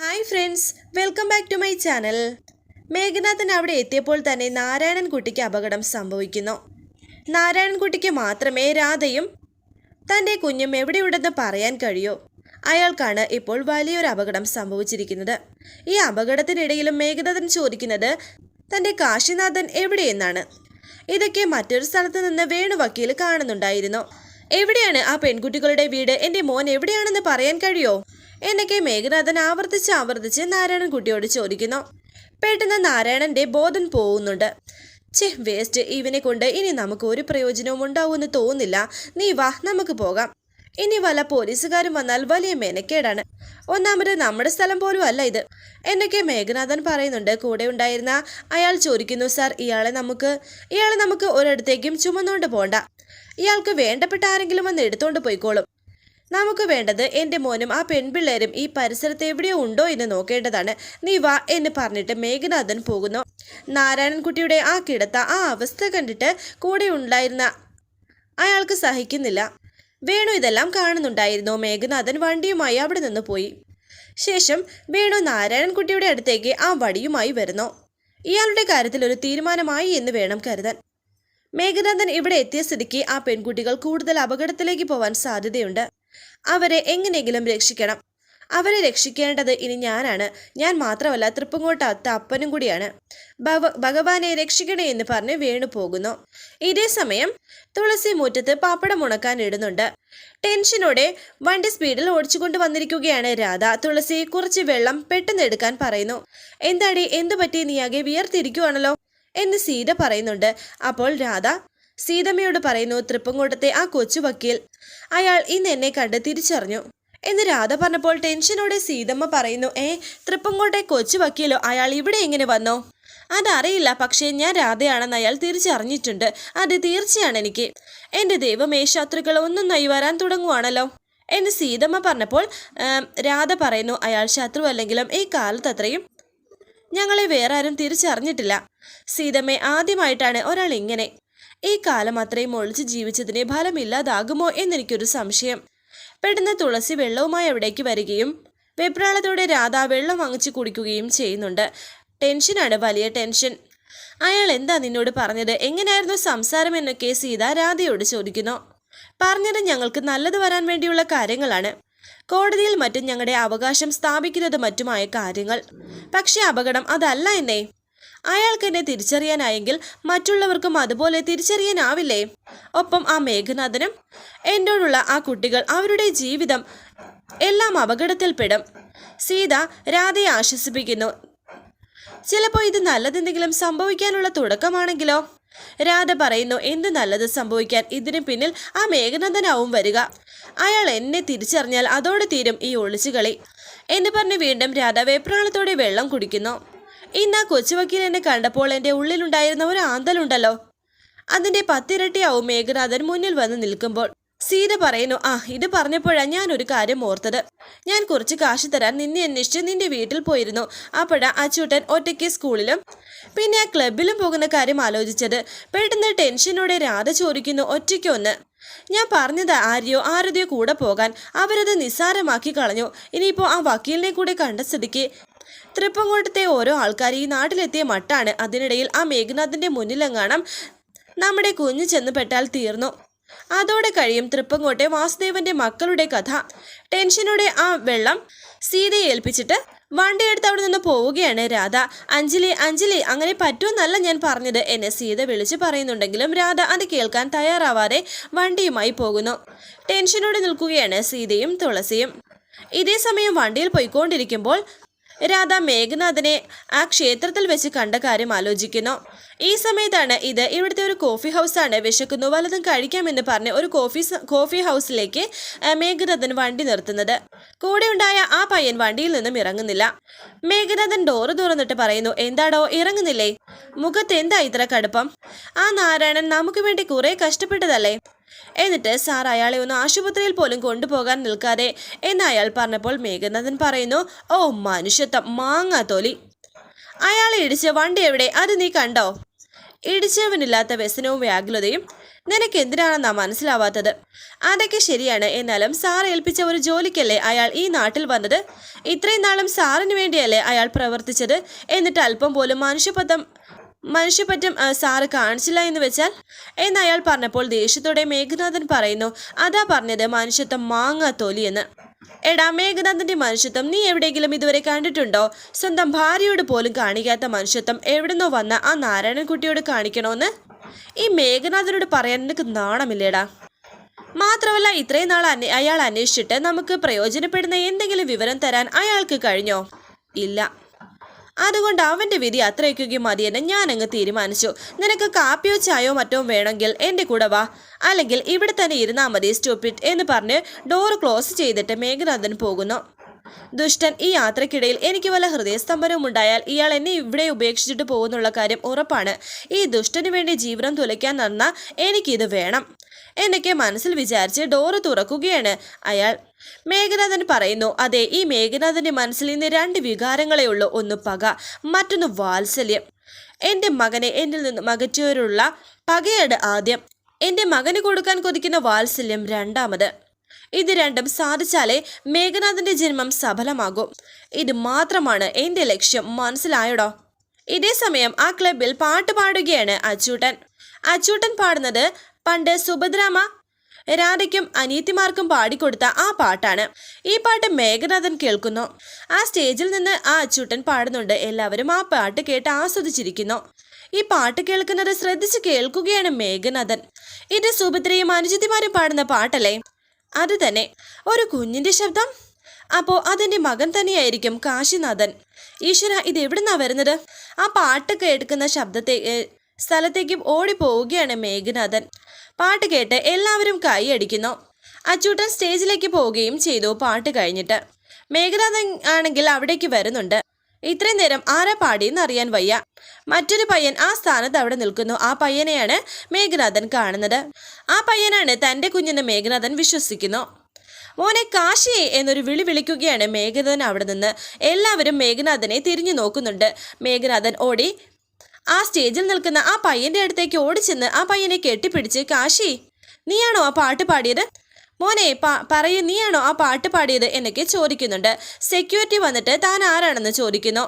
Hi friends welcome back to my channel. Meghanathan അവിടെ എത്തിയപ്പോൾ തന്നെ നാരായണൻകുട്ടിക്ക് അപകടം സംഭവിക്കുന്നു. നാരായണൻകുട്ടിക്ക് മാത്രമേ രാധയും തന്റെ കുഞ്ഞും എവിടെയുണ്ടെന്ന് പറയാൻ കഴിയൂ. അയാൾക്കാണ് ഇപ്പോൾ വലിയൊരു അപകടം സംഭവിച്ചിരിക്കുന്നത്. ഈ അപകടത്തിനിടയിലും മേഘനാഥൻ ചോദിക്കുന്നത് തന്റെ കാശിനാഥൻ എവിടെയെന്നാണ്? ഇതൊക്കെ മറ്റൊരു സ്ഥലത്ത് നിന്ന് വേണു വക്കീൽ കാണുന്നുണ്ടായിരുന്നു. എവിടെയാണ് ആ പെൺകുട്ടികളുടെ വീട്? എന്റെ മോൻ എവിടെയാണെന്ന് പറയാൻ കഴിയോ? എന്നൊക്കെ മേഘനാഥൻ ആവർത്തിച്ച് ആവർത്തിച്ച് നാരായണൻകുട്ടിയോട് ചോദിക്കുന്നു. പെട്ടെന്ന് നാരായണന്റെ ബോധം പോകുന്നുണ്ട്. ഛേ വേസ്റ്റ് ഇവനെ കൊണ്ട് ഇനി നമുക്ക് ഒരു പ്രയോജനവും ഉണ്ടാവുമെന്ന് തോന്നുന്നില്ല. നീ വാ നമുക്ക് പോകാം. ഇനി വല്ല പോലീസുകാരും വന്നാൽ വലിയ മെനക്കേടാണ്. ഒന്നാമത് നമ്മുടെ സ്ഥലം പോലും അല്ല ഇത്. എന്നൊക്കെ മേഘനാഥൻ പറയുന്നുണ്ട്. കൂടെ ഉണ്ടായിരുന്ന അയാൾ ചോദിക്കുന്നു സാർ ഇയാളെ നമുക്ക് ഇയാളെ നമുക്ക് ഒരിടത്തേക്കും ചുമന്നുകൊണ്ട് പോണ്ട. ഇയാൾക്ക് വേണ്ടപ്പെട്ട ആരെങ്കിലും വന്ന് എടുത്തോണ്ട് പോയിക്കോളും. നമുക്ക് വേണ്ടത് എന്റെ മോനും ആ പെൺപിള്ളേരും ഈ പരിസരത്ത് എവിടെയോ ഉണ്ടോ എന്ന് നോക്കേണ്ടതാണ്. നീ വാ എന്ന് പറഞ്ഞിട്ട് മേഘനാഥൻ പോകുന്നു. നാരായണൻകുട്ടിയുടെ ആ കിടത്ത ആ അവസ്ഥ കണ്ടിട്ട് കൂടെ ഉണ്ടായിരുന്ന അയാൾക്ക് സഹിക്കുന്നില്ല. വേണു ഇതെല്ലാം കാണുന്നുണ്ടായിരുന്നു. മേഘനാഥൻ വണ്ടിയുമായി അവിടെ നിന്ന് പോയി. ശേഷം വേണു നാരായണൻകുട്ടിയുടെ അടുത്തേക്ക് ആ വടിയുമായി വരുന്നു. ഇയാളുടെ കാര്യത്തിൽ ഒരു തീരുമാനമായി എന്ന് വേണം കരുതാൻ. മേഘനാഥൻ ഇവിടെ എത്തിയ സ്ഥിതിക്ക് ആ പെൺകുട്ടികൾ കൂടുതൽ അപകടത്തിലേക്ക് പോവാൻ സാധ്യതയുണ്ട്. അവരെ എങ്ങനെയെങ്കിലും രക്ഷിക്കണം. അവരെ രക്ഷിക്കേണ്ടത് ഇനി ഞാനാണ്. ഞാൻ മാത്രമല്ല തൃപ്പങ്കോട്ടാത്ത അപ്പനും കൂടിയാണ്. ഭഗ ഭഗവാനെ രക്ഷിക്കണേ എന്ന് പറഞ്ഞ് വീണു പോകുന്നു ഇതേ സമയം തുളസി മുറ്റത്ത് പാപ്പടം ഉണക്കാൻ ഇടുന്നുണ്ട്. ടെൻഷനോടെ വണ്ടി സ്പീഡിൽ ഓടിച്ചുകൊണ്ട് വന്നിരിക്കുകയാണ് രാധ. തുളസി കുറച്ച് വെള്ളം പെട്ടെന്ന് എടുക്കാൻ പറയുന്നു. എന്താടി എന്തു പറ്റി നീ ആകെ വിയർത്തിരിക്കുവാണല്ലോ? എന്ന് സീത പറയുന്നുണ്ട്. അപ്പോൾ രാധ സീതമ്മയോട് പറയുന്നു തൃപ്പങ്കോട്ടത്തെ ആ കൊച്ചു വക്കീൽ അയാൾ ഇന്ന് എന്നെ കണ്ട് തിരിച്ചറിഞ്ഞു. എന്ന് രാധ പറഞ്ഞപ്പോൾ ടെൻഷനോടെ സീതമ്മ പറയുന്നു ഏ തൃപ്പങ്കോട്ടെ കൊച്ചു വക്കീലോ? അയാൾ ഇവിടെ എങ്ങനെ വന്നോ? അതറിയില്ല പക്ഷേ ഞാൻ രാധയാണെന്ന് അയാൾ തിരിച്ചറിഞ്ഞിട്ടുണ്ട്. അത് തീർച്ചയാണ് എനിക്ക്. എന്റെ ദൈവമേ ശത്രുക്കൾ ഒന്നും വരാൻ തുടങ്ങുവാണല്ലോ. എന്ന് സീതമ്മ പറഞ്ഞപ്പോൾ രാധ പറയുന്നു അയാൾ ശത്രു അല്ലെങ്കിലും ഈ കാലത്തത്രയും ഞങ്ങളെ വേറെ ആരും തിരിച്ചറിഞ്ഞിട്ടില്ല. സീതമ്മ ആദ്യമായിട്ടാണ് ഒരാൾ ഇങ്ങനെ ഈ കാലം അത്രയും ഒളിച്ച് ജീവിച്ചതിന് ഫലമില്ലാതാകുമോ എന്നെനിക്കൊരു സംശയം. പെട്ടെന്ന് തുളസി വെള്ളവുമായി അവിടേക്ക് വരികയും വെപ്രാളത്തോടെ രാധ വെള്ളം വാങ്ങിച്ചു കുടിക്കുകയും ചെയ്യുന്നുണ്ട്. ടെൻഷനാണ് വലിയ ടെൻഷൻ. അയാൾ എന്താ നിന്നോട് പറഞ്ഞത്? എങ്ങനെയായിരുന്നു സംസാരം എന്നൊക്കെ സീത രാധയോട് ചോദിക്കുന്നു. പറഞ്ഞത് ഞങ്ങൾക്ക് നല്ലത് വരാൻ വേണ്ടിയുള്ള കാര്യങ്ങളാണ്. കോടതിയിൽ മറ്റും ഞങ്ങളുടെ അവകാശം സ്ഥാപിക്കുന്നത് മറ്റുമായ കാര്യങ്ങൾ. പക്ഷേ അപകടം അതല്ല എന്നേ. അയാൾക്ക് എന്നെ തിരിച്ചറിയാനായെങ്കിൽ മറ്റുള്ളവർക്കും അതുപോലെ തിരിച്ചറിയാനാവില്ലേ? ഒപ്പം ആ മേഘനാഥനും എന്നോടുള്ള ആ കുട്ടികൾ അവരുടെ ജീവിതം എല്ലാം അപകടത്തിൽപ്പെടും. സീത രാധയെ ആശ്വസിപ്പിക്കുന്നു. ചിലപ്പോൾ ഇത് നല്ലതെന്തെങ്കിലും സംഭവിക്കാനുള്ള തുടക്കമാണെങ്കിലോ? രാധ പറയുന്നു എന്ത് നല്ലത് സംഭവിക്കാൻ? ഇതിന് പിന്നിൽ ആ മേഘനന്ദനാവും വരിക. അയാൾ എന്നെ തിരിച്ചറിഞ്ഞാൽ അതോടെ തീരും ഈ ഒളിച്ചുകളി. എന്ന് പറഞ്ഞ് വീണ്ടും രാധ വെപ്രാളത്തോടെ വെള്ളം കുടിക്കുന്നു. ഇന്ന് കൊച്ചുവക്കീൽ എന്നെ കണ്ടപ്പോൾ എന്റെ ഉള്ളിലുണ്ടായിരുന്ന ഒരു ആന്തലുണ്ടല്ലോ. അതിന്റെ പത്തിരട്ടിയാവും മേഘനാഥൻ മുന്നിൽ വന്ന് നിൽക്കുമ്പോൾ. സീത പറയുന്നു ആ ഇത് പറഞ്ഞപ്പോഴാണ് ഞാൻ ഒരു കാര്യം ഓർത്തത്. ഞാൻ കുറച്ച് കാശ് തരാൻ നിന്നെ അന്വേഷിച്ച് നിന്റെ വീട്ടിൽ പോയിരുന്നു. അപ്പോഴാ അച്ചൂട്ടൻ ഒറ്റയ്ക്ക് സ്കൂളിലും പിന്നെ ക്ലബിലും പോകുന്ന കാര്യം ആലോചിച്ചത്. പെട്ടെന്ന് ടെൻഷനോടെ രാധ ചോദിക്കുന്നു ഒറ്റയ്ക്കൊന്ന് ഞാൻ പറഞ്ഞത് ആരെയോ ആരുടെയോ കൂടെ പോകാൻ. അവരത് നിസ്സാരമാക്കി കളഞ്ഞു. ഇനിയിപ്പോൾ ആ വക്കീലിനെ കൂടെ കണ്ട സ്ഥിതിക്ക് തൃപ്പങ്കോട്ടത്തെ ഓരോ ആൾക്കാർ ഈ നാട്ടിലെത്തിയ മട്ടാണ്. അതിനിടയിൽ ആ മേഘനാഥിന്റെ മുന്നിലെങ്ങാണം നമ്മുടെ കുഞ്ഞു ചെന്ന് പെട്ടാൽ തീർന്നു. അതോടെ കഴിയും തൃപ്പങ്കോട്ടെ വാസുദേവന്റെ മക്കളുടെ കഥ. ടെൻഷനോടെ ആ വെള്ളം സീതയെ ഏൽപ്പിച്ചിട്ട് വണ്ടി എടുത്ത് അവിടെ നിന്ന് പോവുകയാണ് രാധ. അഞ്ജലി അഞ്ജലി അങ്ങനെ പറ്റുമെന്നല്ല ഞാൻ പറഞ്ഞത് എന്നെ സീത വിളിച്ചു പറയുന്നുണ്ടെങ്കിലും രാധ അത് കേൾക്കാൻ തയ്യാറാവാതെ വണ്ടിയുമായി പോകുന്നു. ടെൻഷനോടെ നിൽക്കുകയാണ് സീതയും തുളസിയും. ഇതേ സമയം വണ്ടിയിൽ പോയിക്കൊണ്ടിരിക്കുമ്പോൾ രാധ മേഘനാഥനെ ആ ക്ഷേത്രത്തിൽ വെച്ച് കണ്ട കാര്യം ആലോചിക്കുന്നു. ഈ സമയത്താണ് ഇത് ഇവിടുത്തെ ഒരു കോഫി ഹൗസാണ് വിശക്കുന്നു. വല്ലതും കഴിക്കാമെന്ന് പറഞ്ഞ് ഒരു കോഫി കോഫി ഹൗസിലേക്ക് മേഘനാഥൻ വണ്ടി നിർത്തുന്നത്. കൂടെ ഉണ്ടായ ആ പയ്യൻ വണ്ടിയിൽ നിന്നും ഇറങ്ങുന്നില്ല. മേഘനാഥൻ ഡോറ് തുറന്നിട്ട് പറയുന്നു എന്താടോ ഇറങ്ങുന്നില്ലേ? മുഖത്ത് എന്താ ഇത്ര കടുപ്പം? ആ നാരായണൻ നമുക്ക് വേണ്ടി കുറെ കഷ്ടപ്പെട്ടതല്ലേ? എന്നിട്ട് സാർ അയാളെ ഒന്ന് ആശുപത്രിയിൽ പോലും കൊണ്ടുപോകാൻ നിൽക്കാതെ എന്ന് അയാൾ പറഞ്ഞപ്പോൾ മേഘനാഥൻ പറയുന്നു ഓ മനുഷ്യത്വം മാങ്ങാ തൊലി. അയാളെ ഇടിച്ച വണ്ടി എവിടെ? അത് നീ കണ്ടോ? ഇടിച്ചവനില്ലാത്ത വ്യസനവും വ്യാകുലതയും നിനക്ക് എന്തിനാണെന്നാ മനസ്സിലാവാത്തത്? അതൊക്കെ ശരിയാണ്. എന്നാലും സാർ ഏൽപ്പിച്ച ഒരു ജോലിക്കല്ലേ അയാൾ ഈ നാട്ടിൽ വന്നത്? ഇത്രയും നാളും സാറിന് വേണ്ടിയല്ലേ അയാൾ പ്രവർത്തിച്ചത്? എന്നിട്ട് അല്പം പോലും മനുഷ്യപദം മനുഷ്യപ്പറ്റം ആ, സാറ് കാണിച്ചില്ല എന്ന് വെച്ചാൽ? എന്ന് അയാൾ പറഞ്ഞപ്പോൾ ദേഷ്യത്തോടെ മേഘനാഥൻ പറയുന്നു അതാ പറഞ്ഞത് മനുഷ്യത്വം മാങ്ങ എന്ന്. എടാ മേഘനാഥന്റെ മനുഷ്യത്വം നീ എവിടെയെങ്കിലും ഇതുവരെ കണ്ടിട്ടുണ്ടോ? സ്വന്തം ഭാര്യയോട് പോലും കാണിക്കാത്ത മനുഷ്യത്വം എവിടുന്നോ വന്ന ആ നാരായണൻകുട്ടിയോട് കാണിക്കണോന്ന്? ഈ മേഘനാഥനോട് പറയാൻ നിനക്ക് നാണമില്ലേടാ? മാത്രമല്ല ഇത്രയും നാൾ അന്വേ അയാൾ അന്വേഷിച്ചിട്ട് നമുക്ക് പ്രയോജനപ്പെടുന്ന എന്തെങ്കിലും വിവരം തരാൻ അയാൾക്ക് കഴിഞ്ഞോ? ഇല്ല. അതുകൊണ്ട് അവന്റെ വിധി അത്രയ്ക്കുകയും മതിയെന്ന് ഞാനങ്ങ് തീരുമാനിച്ചു. നിനക്ക് കാപ്പിയോ ചായയോ മറ്റോ വേണമെങ്കിൽ എന്റെ കൂടെ വാ. അല്ലെങ്കിൽ ഇവിടെ തന്നെ ഇരുന്നാൽ മതി സ്റ്റൂപ്പിറ്റ് എന്ന് പറഞ്ഞ് ഡോർ ക്ലോസ് ചെയ്തിട്ട് മേഘനാഥൻ പോകുന്നു. ദുഷ്ടൻ ഈ യാത്രക്കിടയിൽ എനിക്ക് വല്ല ഹൃദയസ്തംഭനവും ഉണ്ടായാൽ ഇയാൾ എന്നെ ഇവിടെ ഉപേക്ഷിച്ചിട്ട് പോകുന്നുള്ള കാര്യം ഉറപ്പാണ്. ഈ ദുഷ്ടന് വേണ്ടി ജീവിതം തുലയ്ക്കാൻ നടന്ന എനിക്കിത് വേണം. എന്നൊക്കെ മനസ്സിൽ വിചാരിച്ച് ഡോറ് തുറക്കുകയാണ് അയാൾ. മേഘനാഥൻ പറയുന്നു അതെ ഈ മേഘനാഥന്റെ മനസ്സിൽ ഇന്ന് രണ്ട് വികാരങ്ങളേ ഉള്ളൂ. ഒന്ന് പക മറ്റൊന്ന് വാത്സല്യം. എന്റെ മകനെ എന്നിൽ നിന്ന് മകച്ചവരുള്ള പകയാണ് ആദ്യം. എന്റെ മകന് കൊടുക്കാൻ കൊതിക്കുന്ന വാത്സല്യം രണ്ടാമത്. ഇത് രണ്ടും സാധിച്ചാലേ മേഘനാഥന്റെ ജന്മം സഫലമാകും. ഇത് മാത്രമാണ് എന്റെ ലക്ഷ്യം. മനസ്സിലായടോ? ഇതേ സമയം ആ ക്ലബിൽ പാട്ട് പാടുകയാണ് അച്ചൂട്ടൻ. അച്ചൂട്ടൻ പാടുന്നത് പണ്ട് സുഭദ്രാമ രാധയ്ക്കും അനിയത്തിമാർക്കും പാടിക്കൊടുത്ത ആ പാട്ടാണ്. ഈ പാട്ട് മേഘനാഥൻ കേൾക്കുന്നു. ആ സ്റ്റേജിൽ നിന്ന് ആ അച്ചൂട്ടൻ പാടുന്നുണ്ട്. എല്ലാവരും ആ പാട്ട് കേട്ട് ആസ്വദിച്ചിരിക്കുന്നു. ഈ പാട്ട് കേൾക്കുന്നത് ശ്രദ്ധിച്ച് കേൾക്കുകയാണ് മേഘനാഥൻ. ഇത് സുഭദ്രയും അനുജിത്തിമാരും പാടുന്ന പാട്ടല്ലേ? അത് തന്നെ ഒരു കുഞ്ഞിന്റെ ശബ്ദം? അപ്പോ അതിന്റെ മകൻ തന്നെയായിരിക്കും കാശിനാഥൻ. ഈശ്വര ഇത് എവിടുന്നാ വരുന്നത്? ആ പാട്ട് കേൾക്കുന്ന ശബ്ദത്തെ സ്ഥലത്തേക്കും ഓടിപ്പോവുകയാണ് മേഘനാഥൻ. പാട്ട് കേട്ട് എല്ലാവരും കൈയടിക്കുന്നു അച്ചൂട്ടൻ സ്റ്റേജിലേക്ക് പോവുകയും ചെയ്തു പാട്ട് കഴിഞ്ഞിട്ട്. മേഘനാഥൻ ആണെങ്കിൽ അവിടേക്ക് വരുന്നുണ്ട്. ഇത്രയും നേരം ആരാ പാടിയെന്ന് അറിയാൻ വയ്യ. മറ്റൊരു പയ്യൻ ആ സ്ഥാനത്ത് അവിടെ നിൽക്കുന്നു. ആ പയ്യനെയാണ് മേഘനാഥൻ കാണുന്നത്. ആ പയ്യനാണ് തന്റെ കുഞ്ഞിനെ മേഘനാഥൻ വിശ്വസിക്കുന്നു. മോനെ കാശിയെ എന്നൊരു വിളി വിളിക്കുകയാണ് മേഘനാഥൻ അവിടെ നിന്ന്. എല്ലാവരും മേഘനാഥനെ തിരിഞ്ഞു നോക്കുന്നുണ്ട്. മേഘനാഥൻ ഓടി. ആ സ്റ്റേജിൽ നിൽക്കുന്ന ആ പയ്യന്റെ അടുത്തേക്ക് ഓടിച്ചെന്ന് ആ പയ്യനെ കെട്ടിപ്പിടിച്ച് കാശി നീയാണോ ആ പാട്ട് പാടിയത്? മോനെ പറയൂ നീയാണോ ആ പാട്ട് പാടിയത്? എന്നൊക്കെ ചോദിക്കുന്നുണ്ട്. സെക്യൂരിറ്റി വന്നിട്ട് താൻ ആരാണെന്ന് ചോദിക്കുന്നു.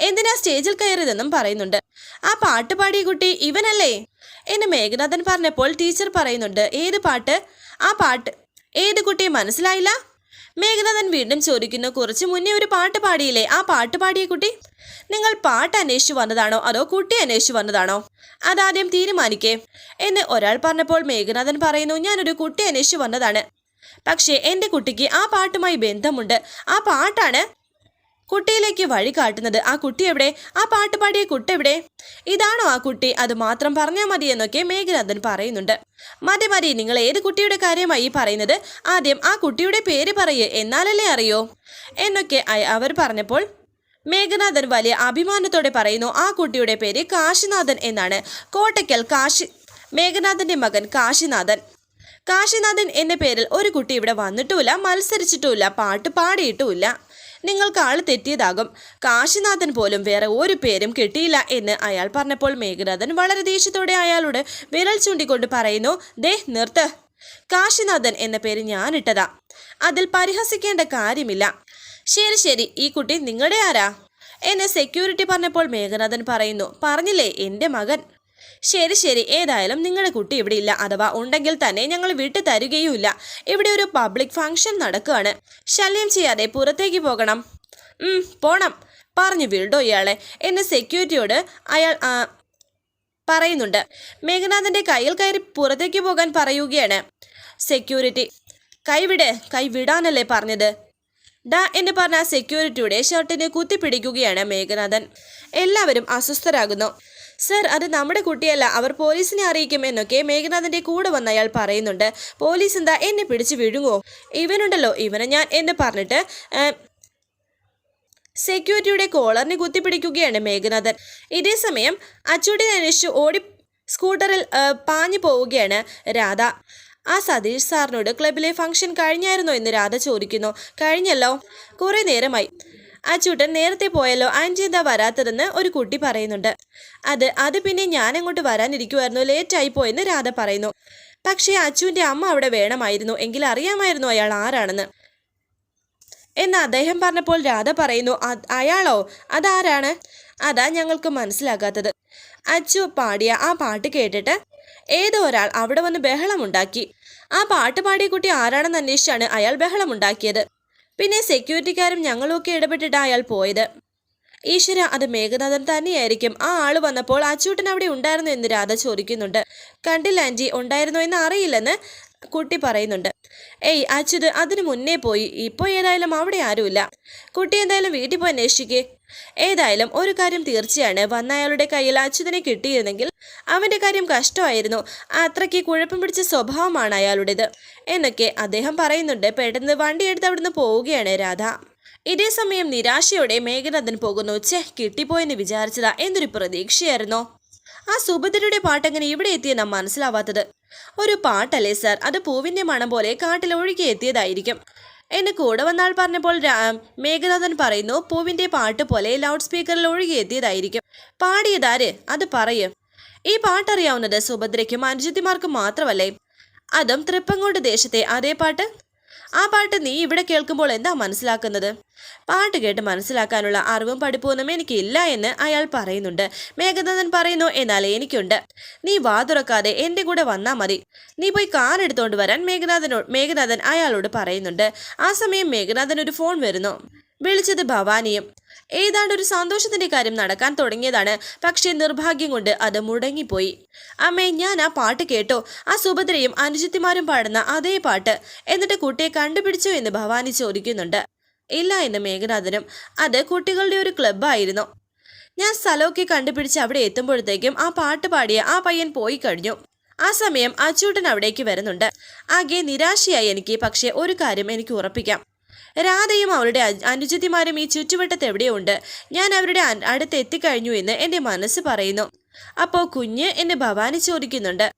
എന്തിനാ സ്റ്റേജിൽ കയറിയതെന്നും പറയുന്നുണ്ട്. ആ പാട്ട് പാടിയ കുട്ടി ഇവനല്ലേ? എന്ന് മേഘനാഥൻ പറഞ്ഞപ്പോൾ ടീച്ചർ പറയുന്നുണ്ട് ഏത് പാട്ട്? ആ പാട്ട് ഏത് കുട്ടിയെ മനസ്സിലായില്ല? മേഘനാഥൻ വീണ്ടും ചോദിക്കുന്നു കുറച്ച് മുന്നേ ഒരു പാട്ട് പാടിയില്ലേ? ആ പാട്ട് പാടിയ കുട്ടി? നിങ്ങൾ പാട്ട് അന്വേഷിച്ചു വന്നതാണോ? അതോ കുട്ടി അന്വേഷിച്ചു വന്നതാണോ? അതാദ്യം തീരുമാനിക്കേ. എന്ന് ഒരാൾ പറഞ്ഞപ്പോൾ മേഘനാഥൻ പറയുന്നു ഞാനൊരു കുട്ടി അന്വേഷിച്ചു വന്നതാണ്. പക്ഷേ എന്റെ കുട്ടിക്ക് ആ പാട്ടുമായി ബന്ധമുണ്ട്. ആ പാട്ടാണ് കുട്ടിയിലേക്ക് വഴി കാട്ടുന്നത്. ആ കുട്ടി എവിടെ? ആ പാട്ട് പാടിയ കുട്ടി എവിടെ? ഇതാണോ ആ കുട്ടി? അത് മാത്രം പറഞ്ഞാൽ മതി എന്നൊക്കെ മേഘനാഥൻ പറയുന്നുണ്ട്. മതി മതി. നിങ്ങൾ ഏത് കുട്ടിയുടെ കാര്യമായി പറയുന്നത്? ആദ്യം ആ കുട്ടിയുടെ പേര് പറയേ. എന്നാലല്ലേ അറിയോ? എന്നൊക്കെ അവർ പറഞ്ഞപ്പോൾ മേഘനാഥൻ വലിയ അഭിമാനത്തോടെ പറയുന്നു ആ കുട്ടിയുടെ പേര് കാശിനാഥൻ എന്നാണ്. കോട്ടയ്ക്കൽ കാശി മേഘനാഥന്റെ മകൻ കാശിനാഥൻ. കാശിനാഥൻ എന്ന പേരിൽ ഒരു കുട്ടി ഇവിടെ വന്നിട്ടുമില്ല മത്സരിച്ചിട്ടുമില്ല പാട്ട് പാടിയിട്ടുമില്ല. നിങ്ങൾക്ക് ആൾ തെറ്റിയതാകും. കാശിനാഥൻ പോലും വേറെ ഒരു പേരും കിട്ടിയില്ല എന്ന് അയാൾ പറഞ്ഞപ്പോൾ മേഘനാഥൻ വളരെ ദേഷ്യത്തോടെ അയാളോട് വിരൽ ചൂണ്ടിക്കൊണ്ട് പറയുന്നു ദേ നിർത്ത്. കാശിനാഥൻ എന്ന പേര് ഞാനിട്ടതാ അതിൽ പരിഹസിക്കേണ്ട കാര്യമില്ല. ശരി ശരി. ഈ കുട്ടി നിങ്ങളുടെ ആരാ? എന്നെ സെക്യൂരിറ്റി പറഞ്ഞപ്പോൾ മേഘനാഥൻ പറയുന്നു പറഞ്ഞില്ലേ എന്റെ മകൻ. ശരി ശരി. ഏതായാലും നിങ്ങളുടെ കുട്ടി ഇവിടെ ഇല്ല. അഥവാ ഉണ്ടെങ്കിൽ തന്നെ ഞങ്ങൾ വിട്ടു തരുകയുമില്ല. ഇവിടെ ഒരു പബ്ലിക് ഫംഗ്ഷൻ നടക്കുകയാണ്. ശല്യം ചെയ്യാതെ പുറത്തേക്ക് പോകണം. പോണം. പറഞ്ഞു വിടോ ഇയാളെ. എന്നെ സെക്യൂരിറ്റിയോട് അയാൾ പറയുന്നുണ്ട്. മേഘനാഥന്റെ കയ്യിൽ കയറി പുറത്തേക്ക് പോകാൻ പറയുകയാണ്. സെക്യൂരിറ്റി കൈവിട് കൈ വിടാനല്ലേ പറഞ്ഞത്? ഡാ എന്ന് പറഞ്ഞ സെക്യൂരിറ്റിയുടെ ഷർട്ടിനെ കുത്തിപ്പിടിക്കുകയാണ് മേഘനാഥൻ. എല്ലാവരും അസ്വസ്ഥരാകുന്നു. സർ അത് നമ്മുടെ കുട്ടിയല്ല. അവർ പോലീസിനെ അറിയിക്കും എന്നൊക്കെ മേഘനാഥന്റെ കൂടെ വന്ന അയാൾ പറയുന്നുണ്ട്. പോലീസ് എന്താ എന്നെ പിടിച്ച് വിഴുങ്ങോ ഇവനുണ്ടല്ലോ ഇവനെ ഞാൻ എന്നെ പറഞ്ഞിട്ട് സെക്യൂരിറ്റിയുടെ കോളറിനെ കുത്തിപ്പിടിക്കുകയാണ് മേഘനാഥൻ. ഇതേ സമയം അച്ചൂട്ടിനെ അന്വേഷിച്ച് ഓടി സ്കൂട്ടറിൽ പാഞ്ഞു പോവുകയാണ് രാധ. ആ സതീഷ് സാറിനോട് ക്ലബിലെ ഫംഗ്ഷൻ കഴിഞ്ഞായിരുന്നോ എന്ന് രാധ ചോദിക്കുന്നു. കഴിഞ്ഞല്ലോ. കുറേ നേരമായി. അച്ചൂട്ടൻ നേരത്തെ പോയല്ലോ എന്താ വരാത്തതെന്ന് ഒരു കുട്ടി പറയുന്നുണ്ട്. അത് അത് പിന്നെ ഞാൻ അങ്ങോട്ട് വരാനിരിക്കുമായിരുന്നു ലേറ്റായി പോയെന്ന് രാധ പറയുന്നു. പക്ഷേ അച്ചുവിന്റെ അമ്മ അവിടെ വേണമായിരുന്നു എങ്കിൽ അറിയാമായിരുന്നു അയാൾ ആരാണെന്ന്. എന്ന് അദ്ദേഹം പറഞ്ഞപ്പോൾ രാധ പറയുന്നു "അത് അയാളോ? അതാരാണ്? അതാ ഞങ്ങൾക്ക് മനസ്സിലാകാത്തത്. അച്ചു പാടിയ ആ പാട്ട് കേട്ടിട്ട് ഏതോ ഒരാൾ അവിടെ വന്ന് ബഹളമുണ്ടാക്കി. ആ പാട്ട് പാടിയ കുട്ടി ആരാണെന്ന് അന്വേഷിച്ചാണ് അയാൾ ബഹളമുണ്ടാക്കിയത്. പിന്നെ സെക്യൂരിറ്റിക്കാരും ഞങ്ങളൊക്കെ ഇടപെട്ടിട്ട് അയാൾ പോയത്. ഈശ്വര അത് മേഘനാഥൻ തന്നെയായിരിക്കും. ആ ആൾ വന്നപ്പോൾ അച്ചൂട്ടൻ അവിടെ ഉണ്ടായിരുന്നു എന്ന് രാധ ചോദിക്കുന്നുണ്ട്. കണ്ടില്ല ആന്റി ഉണ്ടായിരുന്നോ എന്ന് അറിയില്ലെന്ന് കുട്ടി പറയുന്നുണ്ട്. ഏയ് അച്യുത് അതിനു മുന്നേ പോയി. ഇപ്പോൾ ഏതായാലും അവിടെ ആരുമില്ല. കുട്ടി എന്തായാലും വീട്ടിൽ പോയി അന്വേഷിക്കേ. ഏതായാലും ഒരു കാര്യം തീർച്ചയാണ്. വന്ന അയാളുടെ കയ്യിൽ അച്യുതനെ കിട്ടിയിരുന്നെങ്കിൽ അവന്റെ കാര്യം കഷ്ടമായിരുന്നു. അത്രയ്ക്ക് കുഴപ്പം പിടിച്ച സ്വഭാവമാണ് അയാളുടേത്. എന്നൊക്കെ അദ്ദേഹം പറയുന്നുണ്ട്. പെട്ടെന്ന് വണ്ടി എടുത്ത് അവിടുന്ന് പോവുകയാണ് രാധ. ഇതേ സമയം നിരാശയോടെ മേഘനാഥൻ പോകുന്നു. ചെ കിട്ടിപ്പോയെന്ന് വിചാരിച്ചതാ എന്നൊരു പ്രതീക്ഷയായിരുന്നോ. ആ സുഭദ്രയുടെ പാട്ടെങ്ങനെ ഇവിടെ എത്തിയെന്നാ മനസ്സിലാവാത്തത്? ഒരു പാട്ടല്ലേ സർ? അത് പൂവിന്റെ മണം പോലെ കാട്ടിൽ ഒഴുകി എത്തിയതായിരിക്കും. എന്നെ കൂടെ വന്നാൾ പറഞ്ഞപ്പോൾ മേഘനാഥൻ പറയുന്നു പൂവിന്റെ പാട്ട് പോലെ ലൗഡ് സ്പീക്കറിൽ ഒഴുകിയെത്തിയതായിരിക്കും. പാടിയതാര്? അത് പറയൂ. ഈ പാട്ടറിയാവുന്നത് സുഭദ്രയ്ക്കും അനുജിത്തിമാർക്കും മാത്രമല്ലേ? അതും തൃപ്പങ്കോട് ദേശത്തെ അതേ പാട്ട്? ആ പാട്ട് നീ ഇവിടെ കേൾക്കുമ്പോൾ എന്താ മനസ്സിലാക്കുന്നത്? പാട്ട് കേട്ട് മനസ്സിലാക്കാനുള്ള അറിവും പഠിപ്പൊന്നും എനിക്കില്ല എന്ന് അയാൾ പറയുന്നുണ്ട്. മേഘനാഥൻ പറയുന്നു എന്നാൽ എനിക്കുണ്ട്. നീ വാ തുറക്കാതെ എന്റെ കൂടെ വന്നാൽ മതി. നീ പോയി കാർ എടുത്തുകൊണ്ട് വരാൻ മേഘനാഥനോ മേഘനാഥൻ അയാളോട് പറയുന്നുണ്ട്. ആ സമയം മേഘനാഥൻ ഒരു ഫോൺ വരുന്നു. വിളിച്ചത് ഭവാനിയും. ഏതാണ്ട് ഒരു സന്തോഷത്തിന്റെ കാര്യം നടക്കാൻ തുടങ്ങിയതാണ്. പക്ഷേ നിർഭാഗ്യം കൊണ്ട് അത് മുടങ്ങിപ്പോയി. അമ്മേ ഞാൻ ആ പാട്ട് കേട്ടോ. ആ സുഭദ്രയും അനുജിത്തിമാരും പാടുന്ന അതേ പാട്ട്. എന്നിട്ട് കുട്ടിയെ കണ്ടുപിടിച്ചോ എന്ന് ഭവാനി ചോദിക്കുന്നുണ്ട്. ഇല്ല എന്ന് മേഘനാഥനും അത് കുട്ടികളുടെ ഒരു ക്ലബ്ബായിരുന്നു ഞാൻ സ്ഥലമൊക്കെ കണ്ടുപിടിച്ച് അവിടെ എത്തുമ്പോഴത്തേക്കും ആ പാട്ട് പാടിയ ആ പയ്യൻ പോയി കഴിഞ്ഞു. ആ സമയം അച്ചൂട്ടൻ അവിടേക്ക് വരുന്നുണ്ട്. ആകെ നിരാശയായി എനിക്ക്. പക്ഷേ ഒരു കാര്യം എനിക്ക് ഉറപ്പിക്കാം. രാധയും അവളുടെ അനുജത്തിമാരും ഈ ചുറ്റുവട്ടത്ത് എവിടെയുണ്ട്? ഞാൻ അവരുടെ അടുത്ത് എത്തിക്കഴിഞ്ഞു എന്ന് എന്റെ മനസ്സ് പറയുന്നു. അപ്പോൾ കുഞ്ഞ് എന്നെ ഭവാനി ചോദിക്കുന്നുണ്ട്.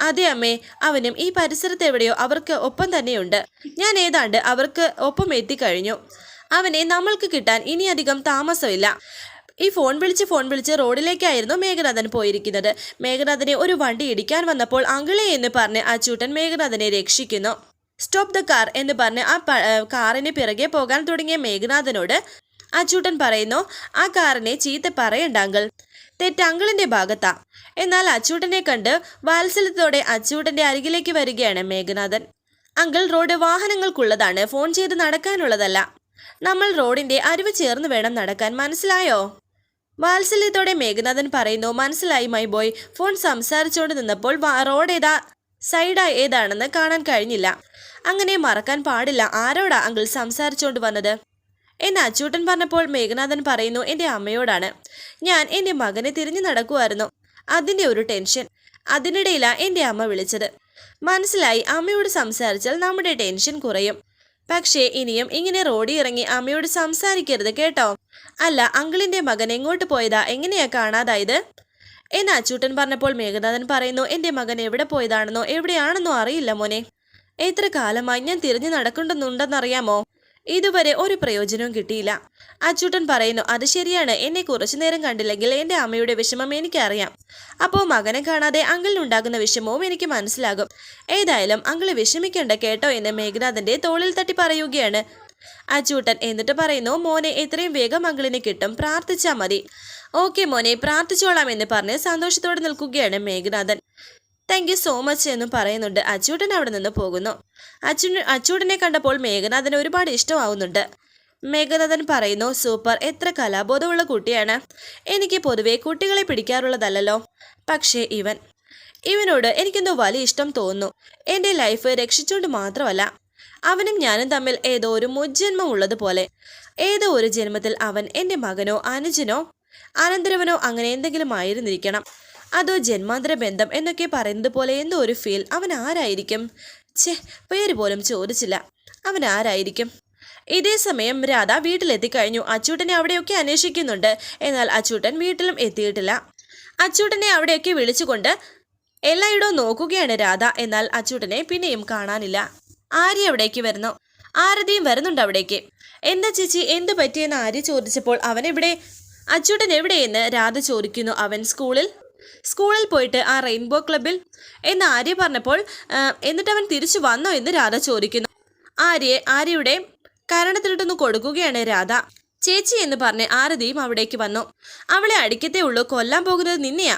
അതെ അമ്മേ അവനും ഈ പരിസരത്ത് എവിടെയോ അവർക്ക് ഒപ്പം തന്നെയുണ്ട്. ഞാൻ ഏതാണ്ട് അവർക്ക് ഒപ്പം എത്തിക്കഴിഞ്ഞു. അവനെ നമ്മൾക്ക് കിട്ടാൻ ഇനിയധികം താമസമില്ല. ഈ ഫോൺ വിളിച്ച് ഫോൺ വിളിച്ച് റോഡിലേക്കായിരുന്നു മേഘനാഥൻ പോയിരിക്കുന്നത്. മേഘനാഥനെ ഒരു വണ്ടി ഇടിക്കാൻ വന്നപ്പോൾ അങ്കിളെ എന്ന് പറഞ്ഞ് അച്ചൂട്ടൻ മേഘനാഥനെ രക്ഷിക്കുന്നു. സ്റ്റോപ്പ് ദ കാർ എന്ന് പറഞ്ഞ് ആ കാറിന് പിറകെ പോകാൻ തുടങ്ങിയ മേഘനാഥനോട് അച്ചൂട്ടൻ പറയുന്നു ആ കാറിനെ ചീത്ത പറയണ്ട അങ്കിൾ. തെറ്റ് അങ്കിളിന്റെ ഭാഗത്താ. എന്നാൽ അച്ചൂട്ടനെ കണ്ട് വാത്സല്യത്തോടെ അച്ചൂട്ടന്റെ അരികിലേക്ക് വരികയാണ് മേഘനാഥൻ. അങ്കിൾ റോഡ് വാഹനങ്ങൾക്കുള്ളതാണ്. ഫോൺ ചെയ്ത് നടക്കാനുള്ളതല്ല. നമ്മൾ റോഡിന്റെ അരിവ് ചേർന്ന് വേണം നടക്കാൻ. മനസ്സിലായോ? വാത്സല്യത്തോടെ മേഘനാഥൻ പറയുന്നു മനസ്സിലായി മൈ ബോയ് ഫോൺ സംസാരിച്ചുകൊണ്ട് നിന്നപ്പോൾ റോഡ് ഏതാ സൈഡ് ഏതാണെന്ന് കാണാൻ കഴിഞ്ഞില്ല. അങ്ങനെ മറക്കാൻ പാടില്ല. ആരോടാ അങ്കിൾ സംസാരിച്ചുകൊണ്ട് വന്നത്? എന്ന് അച്ചൂട്ടൻ പറഞ്ഞപ്പോൾ മേഘനാഥൻ പറയുന്നു എന്റെ അമ്മയോടാണ്. ഞാൻ എന്റെ മകനെ തിരിഞ്ഞു നടക്കുമായിരുന്നു അതിന്റെ ഒരു ടെൻഷൻ. അതിനിടയിലാ എന്റെ അമ്മ വിളിച്ചത്. മനസ്സിലായി അമ്മയോട് സംസാരിച്ചാൽ നമ്മുടെ ടെൻഷൻ കുറയും. പക്ഷേ ഇനിയും ഇങ്ങനെ റോഡി ഇറങ്ങി അമ്മയോട് സംസാരിക്കരുത് കേട്ടോ. അല്ല അങ്കിളിന്റെ മകൻ എങ്ങോട്ട് പോയതാ? എങ്ങനെയാ കാണാതായത്? എന്ന് അച്ചൂട്ടൻ പറഞ്ഞപ്പോൾ മേഘനാഥൻ പറയുന്നു എന്റെ മകൻ എവിടെ പോയതാണെന്നോ എവിടെയാണെന്നോ അറിയില്ല മോനെ. എത്ര കാലമായി ഞാൻ തിരഞ്ഞു നടക്കുന്നുണ്ടെന്നറിയാമോ? ഇതുവരെ ഒരു പ്രയോജനവും കിട്ടിയില്ല. അച്ചൂട്ടൻ പറയുന്നു അത് ശരിയാണ്. എന്നെ കുറച്ചു നേരം കണ്ടില്ലെങ്കിൽ എന്റെ അമ്മയുടെ വിഷമം എനിക്കറിയാം. അപ്പോൾ മകനെ കാണാതെ അങ്കിളിനുണ്ടാകുന്ന വിഷമവും എനിക്ക് മനസ്സിലാകും. ഏതായാലും അങ്കിൾ വിഷമിക്കണ്ട കേട്ടോ എന്ന് മേഘനാഥന്റെ തോളിൽ തട്ടി പറയുകയാണ്. അച്ചൂട്ടൻ എന്നിട്ട് പറയുന്നു മോനെ എത്രയും വേഗം അങ്കിളിനെ കിട്ടും. പ്രാർത്ഥിച്ചാൽ മതി. ഓക്കെ മോനെ പ്രാർത്ഥിച്ചോളാം എന്ന് പറഞ്ഞ് സന്തോഷത്തോടെ നിൽക്കുകയാണ് Meghanathan. Thank you so much എന്നും പറയുന്നുണ്ട്. അച്ചൂട്ടൻ അവിടെ നിന്ന് പോകുന്നു. അച്ചു അച്ചൂട്ടനെ കണ്ടപ്പോൾ മേഘനാഥന് ഒരുപാട് ഇഷ്ടമാവുന്നുണ്ട്. മേഘനാഥൻ പറയുന്നു സൂപ്പർ എത്ര കലാബോധമുള്ള കുട്ടിയാണ്. എനിക്ക് പൊതുവേ കുട്ടികളെ പിടിക്കാറുള്ളതല്ലോ പക്ഷേ ഇവൻ ഇവനോട് എനിക്കെന്തോ വലിയ ഇഷ്ടം തോന്നുന്നു. എന്റെ ലൈഫ് രക്ഷിച്ചുകൊണ്ട് മാത്രമല്ല അവനും ഞാനും തമ്മിൽ ഏതോ ഒരു മുജ്ജന്മം ഉള്ളതുപോലെ. ഏതോ ഒരു ജന്മത്തിൽ അവൻ എന്റെ മകനോ അനുജനോ അനന്തരവനോ അങ്ങനെ എന്തെങ്കിലും ആയിരുന്നിരിക്കണം. അതോ ജന്മാന്തര ബന്ധം എന്നൊക്കെ പറയുന്നത് പോലെ എന്തോ ഒരു ഫീൽ അവൻ ആരായിരിക്കും? ഛേ പേര് പോലും ചോദിച്ചില്ല. അവൻ ആരായിരിക്കും? ഇതേ സമയം രാധ വീട്ടിലെത്തിക്കഴിഞ്ഞു. അച്ചൂട്ടനെ അവിടെയൊക്കെ അന്വേഷിക്കുന്നുണ്ട്. എന്നാൽ അച്ചൂട്ടൻ വീട്ടിലും എത്തിയിട്ടില്ല. അച്ചൂട്ടനെ അവിടെയൊക്കെ വിളിച്ചുകൊണ്ട് എല്ലായിടവും നോക്കുകയാണ് രാധ. എന്നാൽ അച്ചൂട്ടനെ പിന്നെയും കാണാനില്ല. ആര്യ അവിടേക്ക് വരുന്നു. ആരതിയും വരുന്നുണ്ട് അവിടേക്ക്. എന്താ ചേച്ചി എന്ത് പറ്റിയെന്ന് ആര്യ ചോദിച്ചപ്പോൾ അവൻ എവിടെ? അച്ചൂട്ടൻ എവിടെയെന്ന് രാധ ചോദിക്കുന്നു അവൻ സ്കൂളിൽ. സ്കൂളിൽ പോയിട്ട് ആ റെയിൻബോ ക്ലബിൽ എന്ന് ആര്യ പറഞ്ഞപ്പോൾ എന്നിട്ട് അവൻ തിരിച്ചു വന്നോ എന്ന് രാധ ചോദിക്കുന്നു. ആര്യെ ആര്യയുടെ കരണത്തിലിട്ടൊന്ന് കൊടുക്കുകയാണ് രാധ. ചേച്ചി എന്ന് പറഞ്ഞ് ആരതിയും അവിടേക്ക് വന്നു. അവളെ അടിക്കത്തേ ഉള്ളു കൊല്ലാൻ പോകുന്നത് നിന്നെയാ.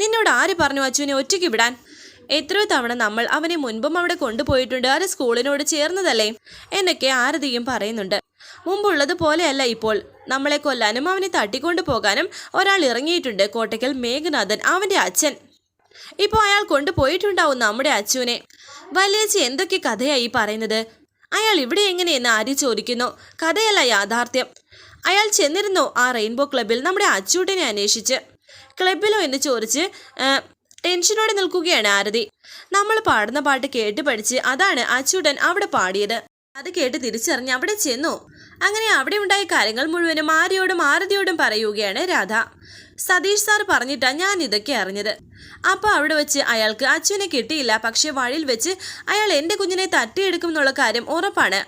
നിന്നോട് ആര് പറഞ്ഞു അച്ചുവിനെ ഒറ്റയ്ക്ക് വിടാൻ? എത്രയോ തവണ നമ്മൾ അവനെ മുൻപും അവിടെ കൊണ്ടുപോയിട്ടുണ്ട് അത് സ്കൂളിനോട് ചേർന്നതല്ലേ? എന്നൊക്കെ ആരതിയും പറയുന്നുണ്ട്. മുമ്പുള്ളത് പോലെയല്ല ഇപ്പോൾ. നമ്മളെ കൊല്ലാനും അവനെ തട്ടിക്കൊണ്ടു പോകാനും ഒരാൾ ഇറങ്ങിയിട്ടുണ്ട്. കോട്ടയ്ക്കൽ മേഘനാഥൻ അവന്റെ അച്ഛൻ. ഇപ്പോൾ അയാൾ കൊണ്ടുപോയിട്ടുണ്ടാവും നമ്മുടെ അച്ചുവിനെ വലിയച്ചി എന്തൊക്കെ കഥയായി പറയുന്നത്? അയാൾ ഇവിടെ എങ്ങനെയെന്ന് ആര് ചോദിക്കുന്നു? കഥയല്ല യാഥാർത്ഥ്യം. അയാൾ ചെന്നിരുന്നു ആ റെയിൻബോ ക്ലബിൽ നമ്മുടെ അച്ചൂട്ടിനെ അന്വേഷിച്ച്. ക്ലബിലോ എന്ന് ചോദിച്ച് ടെൻഷനോടെ നിൽക്കുകയാണ് ആരതി. നമ്മൾ പാടുന്ന പാട്ട് കേട്ട് പഠിച്ച് അതാണ് അച്ചൂട്ടൻ അവിടെ പാടിയത്. അത് കേട്ട് തിരിച്ചറിഞ്ഞ് അവിടെ ചെന്നു. അങ്ങനെ അവിടെ ഉണ്ടായ കാര്യങ്ങൾ മുഴുവനും ആര്യയോടും ആരതിയോടും പറയുകയാണ് രാധ. സതീഷ് സാർ പറഞ്ഞിട്ടാ ഞാൻ ഇതൊക്കെ അറിഞ്ഞത്. അപ്പോൾ അവിടെ വെച്ച് അയാൾക്ക് അച്ഛനെ കിട്ടിയില്ല പക്ഷെ വഴിയിൽ വെച്ച് അയാൾ എന്റെ കുഞ്ഞിനെ തട്ടിയെടുക്കും എന്നുള്ള കാര്യം ഉറപ്പാണ്.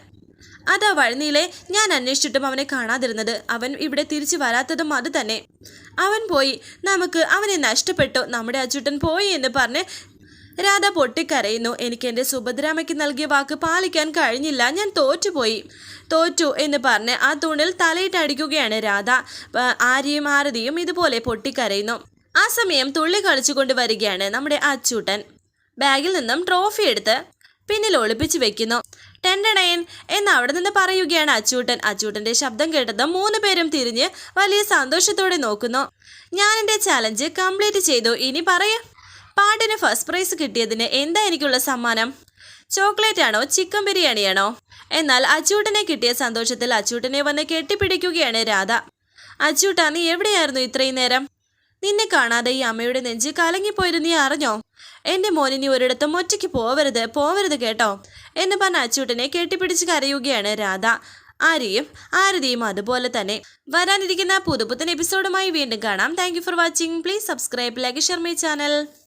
അതാ വഴിനീലെ ഞാൻ അന്വേഷിച്ചിട്ടും അവനെ കാണാതിരുന്നത്. അവൻ ഇവിടെ തിരിച്ചു വരാത്തതും അത് തന്നെ. അവൻ പോയി നമുക്ക് അവനെ നഷ്ടപ്പെട്ടു നമ്മുടെ അച്ചുട്ടൻ പോയി എന്ന് പറഞ്ഞ് രാധ പൊട്ടിക്കരയുന്നു. എനിക്ക് എന്റെ സുഭദ്രാമയ്ക്ക് നൽകിയ വാക്ക് പാലിക്കാൻ കഴിഞ്ഞില്ല. ഞാൻ തോറ്റുപോയി. തോറ്റു എന്ന് പറഞ്ഞ് ആ തൂണിൽ തലയിട്ട് അടിക്കുകയാണ് രാധ. ആര്യയും ആരതിയും ഇതുപോലെ പൊട്ടിക്കരയുന്നു. ആ സമയം തുള്ളി കളിച്ചുകൊണ്ട് വരികയാണ് നമ്മുടെ അച്ചൂട്ടൻ. ബാഗിൽ നിന്നും ട്രോഫി എടുത്ത് പിന്നിൽ ഒളിപ്പിച്ചു വെക്കുന്നു. ടെൻഡണയൻ എന്ന് അവിടെ നിന്ന് പറയുകയാണ് അച്ചൂട്ടൻ. അച്ചൂട്ടന്റെ ശബ്ദം കേട്ടത് മൂന്ന് പേരും തിരിഞ്ഞ് വലിയ സന്തോഷത്തോടെ നോക്കുന്നു. ഞാൻ എന്റെ ചലഞ്ച് കംപ്ലീറ്റ് ചെയ്തു. ഇനി പറയേ. പാട്ടിന് ഫസ്റ്റ് പ്രൈസ് കിട്ടിയതിന് എന്താ എനിക്കുള്ള സമ്മാനം? ചോക്ലേറ്റ് ആണോ ചിക്കൻ ബിരിയാണിയാണോ എന്നാൽ അച്ചൂട്ടനെ കിട്ടിയ സന്തോഷത്തിൽ അച്ചൂട്ടനെ വന്ന് കെട്ടിപ്പിടിക്കുകയാണ് രാധ. അച്ചൂട്ടാ നീ എവിടെയായിരുന്നു ഇത്രയും നേരം? നിന്നെ കാണാതെ ഈ അമ്മയുടെ നെഞ്ച് കലങ്ങിപ്പോയത് നീ അറിഞ്ഞോ? എന്റെ മോനിനി ഒരിടത്തും ഒറ്റയ്ക്ക് പോവരുത് പോവരുത് കേട്ടോ. എന്ന് പറഞ്ഞ അച്ചൂട്ടനെ കെട്ടിപ്പിടിച്ച് കരയുകയാണ് രാധ. ആര്യയും ആരതിയും അതുപോലെ തന്നെ. വരാനിരിക്കുന്ന പുതുപുത്തൻ എപ്പിസോഡുമായി വീണ്ടും കാണാം. Thank for watching please subscribe like share my channel